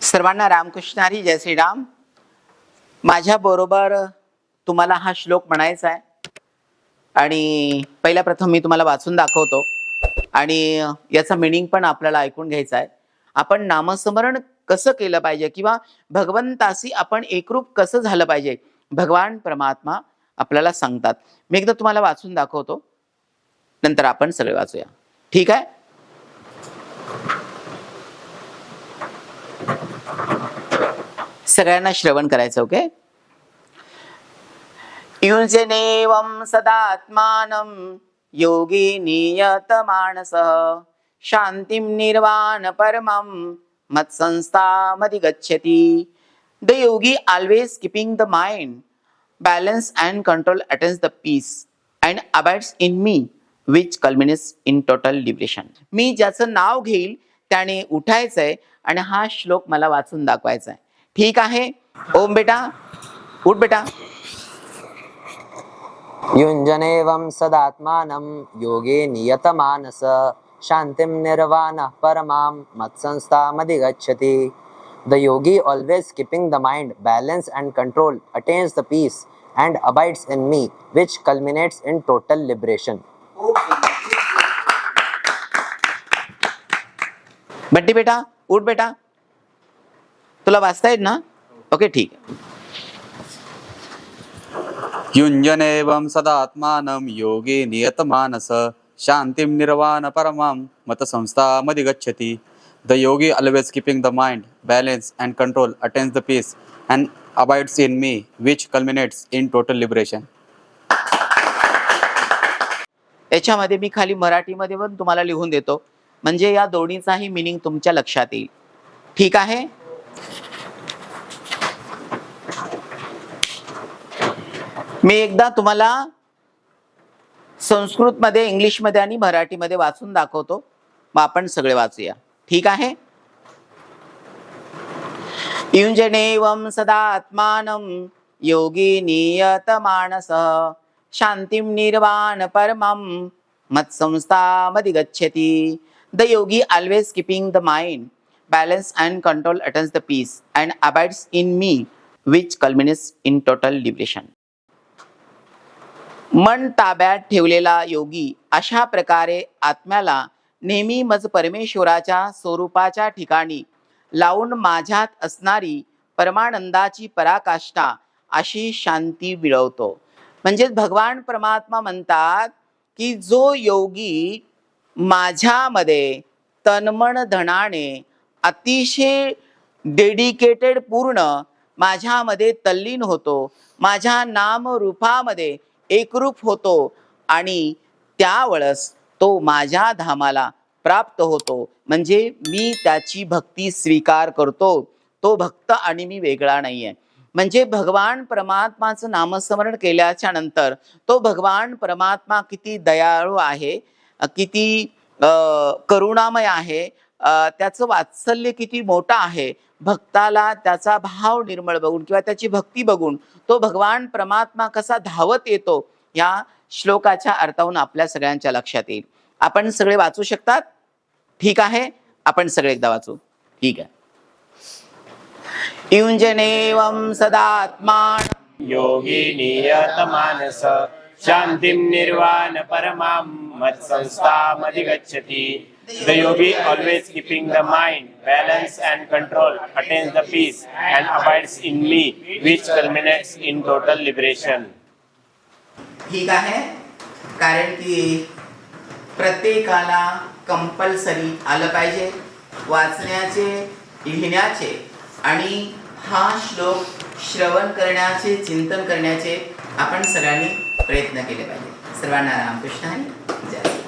सर्वांना रामकृष्ण हरी जय श्रीराम. माझ्या बरोबर तुम्हाला हा श्लोक म्हणायचा आहे. आणि पहिल्या प्रथम मी तुम्हाला वाचून दाखवतो. आणि याचा मिनिंग पण आपल्याला ऐकून घ्यायचा आहे. आपण नामस्मरण कसं केलं पाहिजे किंवा भगवंताशी आपण एकरूप कसं झालं पाहिजे? भगवान परमात्मा आपल्याला सांगतात. मी एकदा तुम्हाला वाचून दाखवतो. नंतर आपण सगळे वाचूया. ठीक आहे? सगळ्यांना श्रवण करायचं ओके? युजनेवं सदात्मानं योगी नियत मानस शांतिं निर्वाण परमं मत्संस्थामधि गच्छति। The yogi always keeping the mind balance and control attains the peace and abides in me which culminates in total liberation. मी ज्याचं नाव घेईल त्याने उठायचंय आणि हा श्लोक मला वाचून दाखवायचा आहे ठीक आहे? ओम बेटा. उठ बेटा. युंजने वं सदात्मानं योगे नियतमानस शांतिम निर्वाण परमाम मत्संस्था मध्ये गच्छति the yogi always keeping the mind balance and control attains the peace and abides in me which culminates in total liberation बट्टी बेटा उठ बेटा तुला वाचता येत ना ओके ठीक आहे युञ्जनेवं सदात्मानं योगी नियतमानस शान्तिं निर्वाण परमां मतसंस्थामधिगच्छति the yogi always keeping the mind balance and control attains the peace and abides in me which culminates in total liberation याच्यामध्ये मी खाली मराठीमध्ये पण तुम्हाला लिहून देतो. म्हणजे या दोन्हीचाही मिनिंग तुमच्या लक्षात येईल. ठीक आहे? मी एकदा तुम्हाला संस्कृतमध्ये इंग्लिशमध्ये आणि मराठीमध्ये वाचून दाखवतो. मग आपण सगळे वाचूया. ठीक आहे? युंजनेवं सदा आत्मानं योगी नियत मानस शांतिं निर्वाण परमं। मत्संस्थामध्ये गच्छती the yogi always keeping the mind balance and control attains the peace and abides in me which culminates in total liberation मन ताब्यात ठेवलेला योगी अशा प्रकारे आत्म्याला नेहमी मज परमेश्वराच्या स्वरूपाच्या ठिकाणी लावून माझ्यात असणारी परमानंदाची पराकाष्ठा अशी शांती मिळवतो. म्हणजेच भगवान परमात्मा म्हणतात की जो योगी माझ्यामध्ये तन्मन धनाने अतिशय डेडिकेटेड पूर्ण माझ्यामध्ये तल्लीन होतो माझ्या नाम रूपामध्ये एकरूप होतो आणि त्यावेळेस तो माझ्या धामाला प्राप्त होतो. म्हणजे मी त्याची भक्ती स्वीकार करतो. तो भक्त आणि मी वेगळा नाही आहे म्हणजे भगवान परमात्माचं नामस्मरण केल्याच्यानंतर तो भगवान परमात्मा किती दयाळू आहे किती करुणामय आहे त्याचं वात्सल्य किती मोठं आहे भक्ताला त्याचा भाव निर्मळ बघून किंवा त्याची भक्ती बघून तो भगवान परमात्मा कसा धावत येतो या श्लोकाच्या अर्थाहून आपल्या सगळ्यांच्या लक्षात येईल. आपण सगळे वाचू शकतात? ठीक आहे? आपण सगळे एकदा वाचू. ठीक आहे. युंजनेवं सदात्मान योगी नियतमानस शान्तिं निर्वाण परमां मत्संस्थामधिगच्छति The yogi always keeping the mind, balance and control, attains the peace and abides in me, which culminates in total liberation. ठीक आहे कारण की प्रत्येकाला कंपल्सरी आलं पाहिजे वाचण्याचे लिहिण्याचे आणि हा श्लोक श्रवण करण्याचे चिंतन करण्याचे आपण सगळ्यांनी प्रयत्न केले पाहिजे. सर्वांना रामकृष्ण आणि जय.